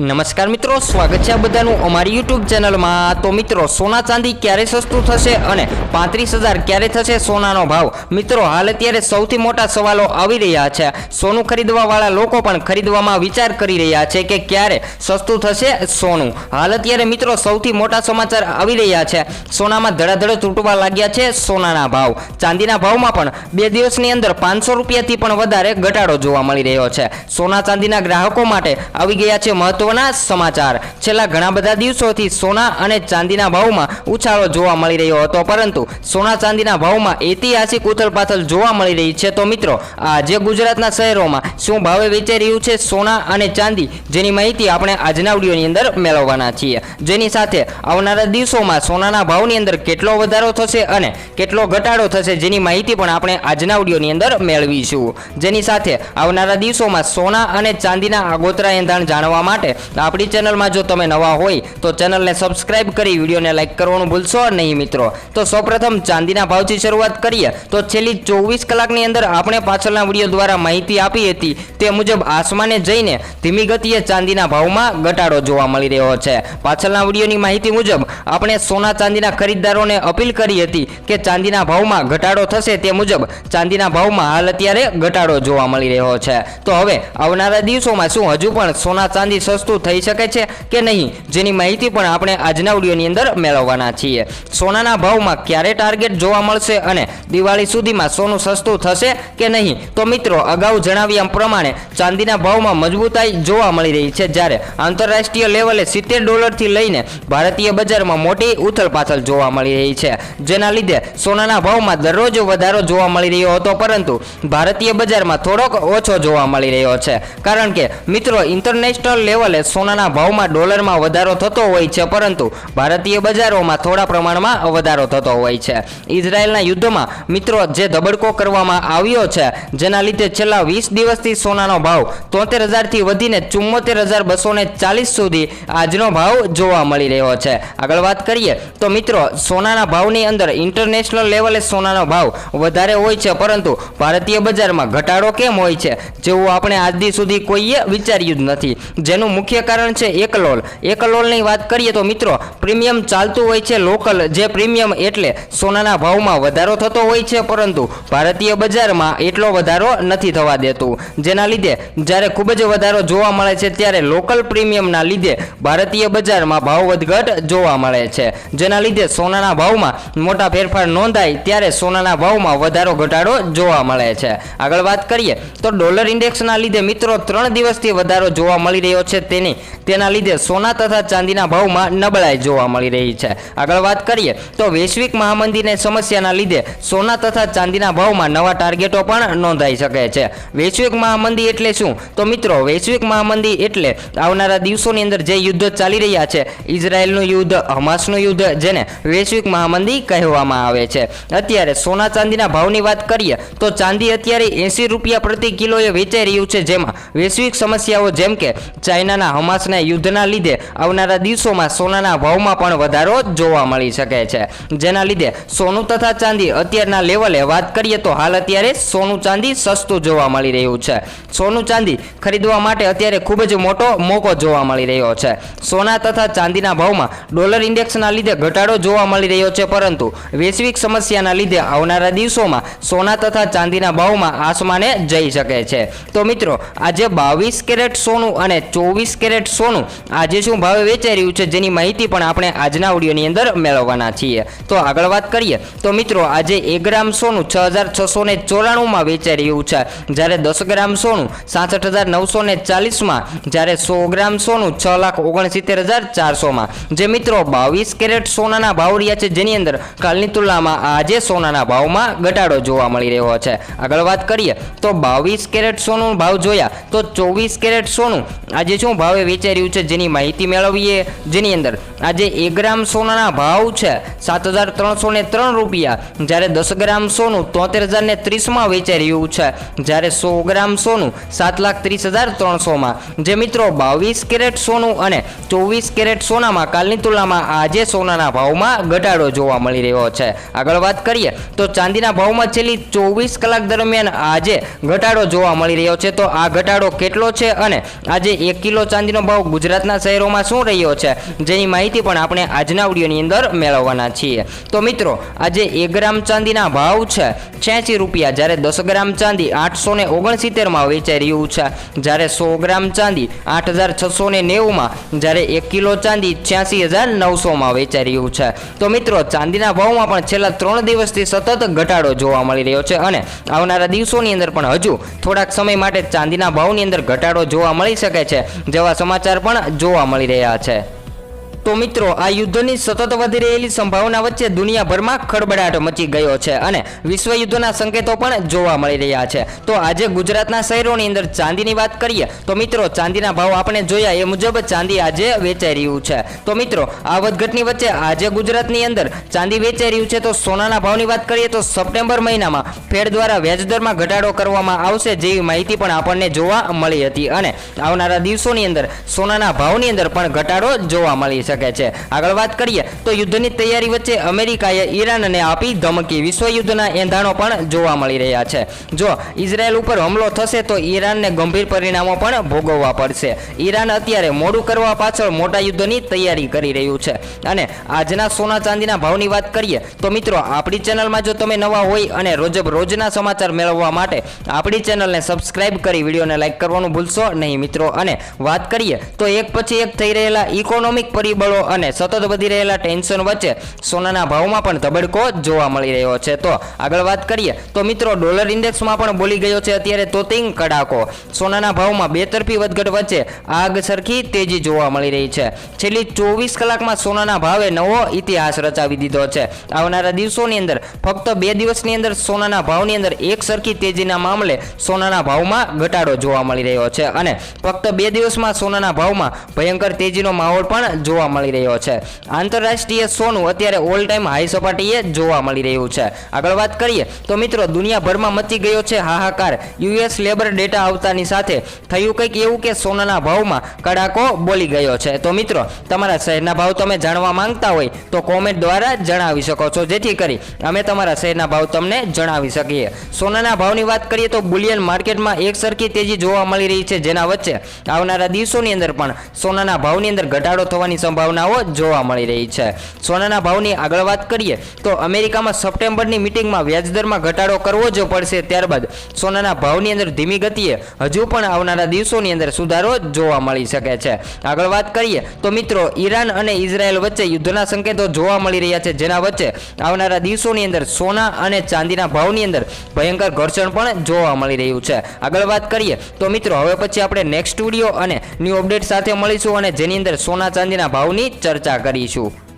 નમસ્કાર મિત્રો, સ્વાગત છે બધાનું અમારી યુટ્યુબ ચેનલમાં તો મિત્રો, સોના ચાંદી ક્યારે સસ્તું થશે અને પાંત્રીસ હજાર ક્યારે થશે સોનાનો ભાવ? મિત્રો, હાલ અત્યારે સૌથી મોટા સવાલો આવી રહ્યા છે. સોનું ખરીદવાવાળા લોકો પણ ખરીદવામાં વિચાર કરી રહ્યા છે કે ક્યારે સસ્તું થશે સોનું. હાલ અત્યારે મિત્રો, સૌથી મોટા સમાચાર આવી રહ્યા છે. સોનામાં ધડાધડ તૂટવા લાગ્યા છે સોનાના ભાવ. ચાંદીના ભાવમાં પણ બે દિવસની અંદર પાંચસો રૂપિયાથી પણ વધારે ઘટાડો જોવા મળી રહ્યો છે. સોના ચાંદીના ગ્રાહકો માટે આવી ગયા છે મહત્વના સમાચાર. છેલ્લા ઘણા બધા દિવસોથી સોના અને ચાંદીના ભાવમાં ઉછાળો જોવા મળી રહ્યો હતો, પરંતુ સોના ચાંદીના ભાવમાં ઐતિહાસિક ઉથલપાથલ જોવા મળી રહી છે. તો મિત્રો, આજે ગુજરાતના શહેરોમાં શું ભાવે વેચાઈ રહ્યું છે સોના અને ચાંદી? જેની માહિતી આપણે આજના વિડીયોની અંદર મેળવવાના છીએ. જેની સાથે આવનારા દિવસોમાં સોનાના ભાવની અંદર કેટલો વધારો થશે અને કેટલો ઘટાડો થશે જેની માહિતી પણ આપણે આજના વિડીયોની અંદર મેળવીશું. જેની સાથે આવનારા દિવસોમાં સોના અને ચાંદીના આગોતરા એંધાણ જાણવા માટે આપણી ચેનલમાં જો તમે નવા હોય તો ચેનલને સબસ્ક્રાઇબ કરી વિડીયોને લાઇક કરવાનું ભૂલશો નહીં મિત્રો. તો સૌપ્રથમ ચાંદીના ભાવથી શરૂઆત કરીએ. તો છેલ્લી ચોવીસ કલાકની અંદર આપણે પાછળના વીડિયો દ્વારા માહિતી આપી હતી તે મુજબ આસમાને જઈને ધીમી ગતિએ ચાંદીના ભાવમાં ઘટાડો જોવા મળી રહ્યો છે. પાછળના વિડીયોની માહિતી મુજબ આપણે સોના ચાંદીના ખરીદદારોને અપીલ કરી હતી કે ચાંદીના ભાવમાં ઘટાડો થશે તે મુજબ ચાંદીના ભાવમાં હાલ અત્યારે ઘટાડો જોવા મળી રહ્યો છે. તો હવે આવનારા દિવસોમાં શું હજુ પણ સોના ચાંદી સસ્તું થઈ શકે છે કે નહીં? જેની માહિતી પણ આપણે આજના વિડીયોની અંદર મેળવવાના છીએ. સોનાના ભાવમાં ક્યારે ટાર્ગેટ જોવા મળશે અને દિવાળી સુધીમાં સોનું સસ્તું થશે કે નહીં? તો મિત્રો, અગાઉ જણાવ્યા પ્રમાણે ચાંદીના ભાવમાં મજબૂતાઈ જોવા મળી રહી છે જ્યારે આંતરરાષ્ટ્રીય લેવલે સિત્તેર ડોલરથી લઈને ભારતીય બજારમાં મોટી ઉથલપાથલ જોવા મળી રહી છે. જેના લીધે સોનાના ભાવમાં દરરોજ વધારો જોવા મળી રહ્યો હતો, પરંતુ ભારતીય બજારમાં થોડોક ઓછો જોવા મળી રહ્યો છે. કારણ કે મિત્રો ઇન્ટરનેશનલ લેવલે સોનાના ભાવમાં ડોલરમાં વધારો થતો હોય છે, પરંતુ ભારતીય બજારોમાં થોડા પ્રમાણમાં વધારો થતો હોય છે. ઇઝરાયલના યુદ્ધમાં મિત્રો, જે ધબડકો કરવામાં આવ્યો છે, જેના લીધે છેલ્લા વીસ દિવસથી સોનાનો ભાવ તોતેર હજારથી વધીને ચુમ્મોતેર હજાર બસો ચાલીસ સુધી આજનો ભાવ જોવા મળી રહ્યો છે. આગળ વાત કરીએ તો મિત્રો, સોનાના ભાવની અંદર ઇન્ટરનેશનલ લેવલે સોનાનો ભાવ વધારે હોય છે, પરંતુ ભારતીય બજારમાં ઘટાડો કેમ હોય છે, જેવું આપણે આજ સુધી કોઈએ વિચાર્યું જ નથી. જેનું મુખ્ય કારણ છે એકલોલ. એકલોલની વાત કરીએ તો મિત્રો, પ્રીમિયમ ચાલતું હોય છે લોકલ, જે પ્રીમિયમ એટલે સોનાના ભાવમાં વધારો થતો હોય છે, પરંતુ ભારતીય બજારમાં એટલો વધારો નથી થવા દેતું. જેના લીધે જ્યારે ખૂબ જ વધારો જોવા મળે છે, ત્યારે લોકલ પ્રીમિયમના લીધે ભારતીય બજારમાં ભાવ વધઘટ જોવા મળે છે. જેના લીધે સોનાના ભાવમાં મોટા ફેરફાર નોંધાય, ત્યારે સોનાના ભાવમાં વધારો ઘટાડો જોવા મળે છે. આગળ વાત કરીએ તો ડોલર ઇન્ડેક્સના લીધે મિત્રો, ત્રણ દિવસથી વધારો જોવા મળી રહ્યો છે. તેની, તેના લીધે સોના તથા ચાંદીના ભાવમાં નબળાઈ જોવા મળી રહી છે. આગળ વાત કરીએ તો વૈશ્વિક મહામંદીને સમસ્યાના લીધે સોના તથા ચાંદીના ભાવમાં નવા ટાર્ગેટો પણ નોંધાઈ શકે છે. વૈશ્વિક મહામંદી એટલે શું? તો મિત્રો, વૈશ્વિક મહામંદી એટલે આવનારા દિવસોની અંદર જે યુદ્ધ ચાલી રહ્યા છે, ઇઝરાયલનું યુદ્ધ, હમાસનું યુદ્ધ, જેને વૈશ્વિક મહામંદી કહેવામાં આવે છે. અત્યારે સોના ચાંદીના ભાવની વાત કરીએ તો ચાંદી અત્યારે એંસી રૂપિયા પ્રતિ કિલોએ વેચાઈ રહ્યું છે. જેમાં વૈશ્વિક સમસ્યાઓ જેમ કે ચાઇનાના હમાસના યુદ્ધના લીધે આવનારા દિવસોમાં સોનાના ભાવમાં પણ વધારો જોવા મળી શકે છે. જેના લીધે સોનું તથા ચાંદી અત્યારના લેવલે વાત કરીએ તો હાલ અત્યારે સોનું ચાંદી સસ્તું જોવા મળી રહ્યું છે. સોનું ચાંદી ખરીદવા માટે અત્યારે ખૂબ જ મોટો મોકો જોવા મળી રહ્યો છે. સોના તથા ચાંદીના ભાવમાં ડોલર ઇન્ડેક્સના લીધે ઘટાડો જોવા મળી રહ્યો છે, પરંતુ વૈશ્વિક સમસ્યાના લીધે આવનારા દિવસોમાં સોના તથા ચાંદીના ભાવમાં આસમાને જઈ શકે છે. તો મિત્રો, આજે બાવીસ કેરેટ સોનું અને ચોવીસ કેરેટ સોનું. આજે શું ભાવે વેચાઈ રહ્યું છે જેની માહિતી પણ આપણે આજના ઓડિયોની અંદર મેળવવાના છીએ. તો આગળ વાત કરીએ. તો મિત્રો, આજે એક ગ્રામ સોનું છ હજાર છસો ને ચોરાણુંમાં વેચાઈ રહ્યું છે. જ્યારે દસ ગ્રામ સોનું સાસઠ હજાર નવસો ને ચાલીસમાં, જ્યારે સો ગ્રામ સોનું છ લાખ ઓગણસિત્તેર હજાર ચારસોમાં. જે મિત્રો, બાવીસ કેરેટ સોનાના ભાવ રહ્યા છે જેની અંદર કાલની તુલનામાં આજે સોનાના ભાવમાં ઘટાડો જોવા મળી રહ્યો છે. આગળ વાત કરીએ. તો બાવીસ કેરેટ સોનું ભાવ જોયા તો ચોવીસ કેરેટ સોનું આજે શું ભાવે વેચાઈ છે, જેની માહિતી મેળવીએ. જેની અંદર આજે એક ગ્રામ સોનાના ભાવ છે, સાત હજાર ત્રણસો ને ત્રણ રૂપિયા. જ્યારે દસ ગ્રામ સોનું તોતેર હજાર ને ત્રીસમાં વેચાઈ રહ્યું છે, જ્યારે સો ગ્રામ સોનું સાત લાખ ત્રીસ હજાર ત્રણસોમાં. જે મિત્રો બાવીસ કેરેટ સોનું અને ચોવીસ કેરેટ સોનામાં કાલની તુલનામાં આજે સોનાના ભાવમાં ઘટાડો જોવા મળી રહ્યો છે. આગળ વાત કરીએ, તો ચાંદીના ભાવમાં છેલ્લી ચોવીસ કલાક દરમિયાન આજે ઘટાડો જોવા મળી રહ્યો છે. તો આ ઘટાડો કેટલો છે અને આજે એક કિલો ચાંદીનો ભાવ ગુજરાતના શહેરોમાં શું રહ્યો છે જેની માહિતી પણ આપણે આજના વિડીયોની અંદર મેળવવાના છીએ. તો મિત્રો, આજે એક ગ્રામ ચાંદીના ભાવ છે છ્યાસી રૂપિયા. જ્યારે દસ ગ્રામ ચાંદી આઠસો ને ઓગણસિત્તેરમાં વેચાઈ રહ્યું છે. જ્યારે સો ગ્રામ ચાંદી આઠ હજાર છસો ને નેવુંમાં. જ્યારે એક કિલો ચાંદી છ્યાસી હજાર નવસોમાં વેચાઈ રહ્યું છે. તો મિત્રો, ચાંદીના ભાવમાં પણ છેલ્લા ત્રણ દિવસથી સતત ઘટાડો જોવા મળી રહ્યો છે અને આવનારા દિવસોની અંદર પણ હજુ થોડાક સમય માટે ચાંદીના ભાવની અંદર ઘટાડો જોવા મળી શકે છે. જેવા સમાચાર પણ જોવા મળી રહ્યા છે. તો મિત્રો, આ યુદ્ધની સતત વધી રહેલી સંભાવના વચ્ચે દુનિયાભરમાં ખળબડાટ મચી ગયો છે અને વિશ્વ યુદ્ધના સંકેતો પણ જોવા મળી રહ્યા છે. તો આજે ગુજરાતના શહેરોની અંદર ચાંદીની વાત કરીએ, તો મિત્રો, ચાંદીના ભાવ આપણે જોયા, એ મુજબ ચાંદી આજે વેચાઈ રહ્યું છે. તો મિત્રો, આ વધઘટની વચ્ચે આજે ગુજરાતની અંદર ચાંદી વેચાઈ રહ્યું છે, તો સોનાના ભાવની વાત કરીએ, તો સપ્ટેમ્બર મહિનામાં ફેડ દ્વારા વ્યાજદરમાં ઘટાડો કરવામાં આવશે જેવી માહિતી પણ આપણને જોવા મળી હતી. અને આવનારા દિવસોની અંદર સોનાના ભાવની અંદર પણ ઘટાડો જોવા મળી શકે છે. આગળ વાત કરીએ તો યુદ્ધની તૈયારી વચ્ચે અમેરિકાએ ઈરાનને આપી ધમકી. વિશ્વયુદ્ધના એંધાણો પણ જોવા મળી રહ્યા છે. જો ઇઝરાયલ ઉપર હુમલો થશે તો ઈરાનને ગંભીર પરિણામો પણ ભોગવવા પડશે. ઈરાન અત્યારે મોડું કરવા પાછળ મોટા યુદ્ધની તૈયારી કરી રહ્યું છે. અને આજના સોના ચાંદીના ભાવની વાત કરીએ તો મિત્રો, આપણી ચેનલમાં જો તમે નવા હોય અને રોજબ રોજના સમાચાર મેળવવા માટે આપણી ચેનલને સબસ્ક્રાઇબ કરી વિડીયોને લાઇક કરવાનું ભૂલશો નહીં મિત્રો. અને વાત કરીએ તો એક પછી એક થઈ રહેલા ઇકોનોમિક પરિબળો અને સતત વધી રહેલા ટેન્શન વચ્ચે સોનાના ભાવમાં પણ ધબડકો જોવા મળી રહ્યો છે. તો આગળ વાત કરીએ, તો મિત્રો ડોલર ઇન્ડેક્સમાં પણ બોલી ગયો છે. અત્યારે તોતિંગ કડાકો. સોનાના ભાવમાં બેતરફી વધઘટ વચ્ચે આગ સરખી તેજી જોવા મળી રહી છે. છેલ્લી ચોવીસ કલાકમાં સોનાના ભાવે નવો ઇતિહાસ રચાવી દીધો છે. આવનારા દિવસોની અંદર, ફક્ત બે દિવસની અંદર સોનાના ભાવની અંદર એક સરખી તેજીના મામલે સોનાના ભાવમાં ઘટાડો જોવા મળી રહ્યો છે. અને ફક્ત બે દિવસમાં સોનાના ભાવમાં ભયંકર તેજીનો માહોલ પણ જોવા મળી રહ્યો છે. આંતરરાષ્ટ્રીય સોનું અત્યારે ઓલ ટાઈમ હાઈ સપાટીએ જોવા મળી રહ્યું છે. આગળ વાત કરીએ, તો મિત્રો દુનિયાભરમાં મચી ગયો છે હાહાકાર. યુએસ લેબર ડેટા આવતાની સાથે થયું કંઈક એવું કે સોનાના ભાવમાં કડાકો બોલી ગયો છે. તો મિત્રો, તમારા શહેરના ભાવ તમે જાણવા માંગતા હોય તો કોમેન્ટ દ્વારા જણાવી શકો છો. જેથી કરી અમે તમારા શહેરના ભાવ તમને જણાવી શકીએ. સોનાના ભાવની વાત કરીએ તો બુલિયન માર્કેટમાં એક સરખી તેજી જોવા મળી રહી છે. જેના વચ્ચે આવનારા દિવસોની અંદર પણ સોનાના ભાવની અંદર ઘટાડો થવાની સંભાવનાઓ જોવા મળી રહી છે. સોનાના ભાવની આગળ વાત કરીએ તો અમેરિકામાં સપ્ટેમ્બરની મિટિંગમાં વ્યાજદરમાં ઘટાડો કરવો જ પડશે ત્યારબાદ સોનાના ભાવની અંદર ધીમી ગતિએ હજુ પણ આવનારા દિવસોની અંદર સુધારો જોવા મળી શકે છે. આગળ વાત કરીએ તો મિત્રો ઈરાન અને ઇઝરાયલ વચ્ચે યુદ્ધના સંકેતો જોવા મળી રહ્યા છે. જેના વચ્ચે આવનારા દિવસોની અંદર સોના અને ચાંદીના ભાવની અંદર ભયંકર ઘર્ષણ પણ જોવા મળી રહ્યું છે. આગળ વાત કરીએ તો મિત્રો હવે પછી આપણે નેક્સ્ટ સ્ટુડિયો અને ન્યૂ અપડેટ સાથે મળીશું અને જેની અંદર સોના, ચાંદીના ભાવની ચર્ચા કરીશું.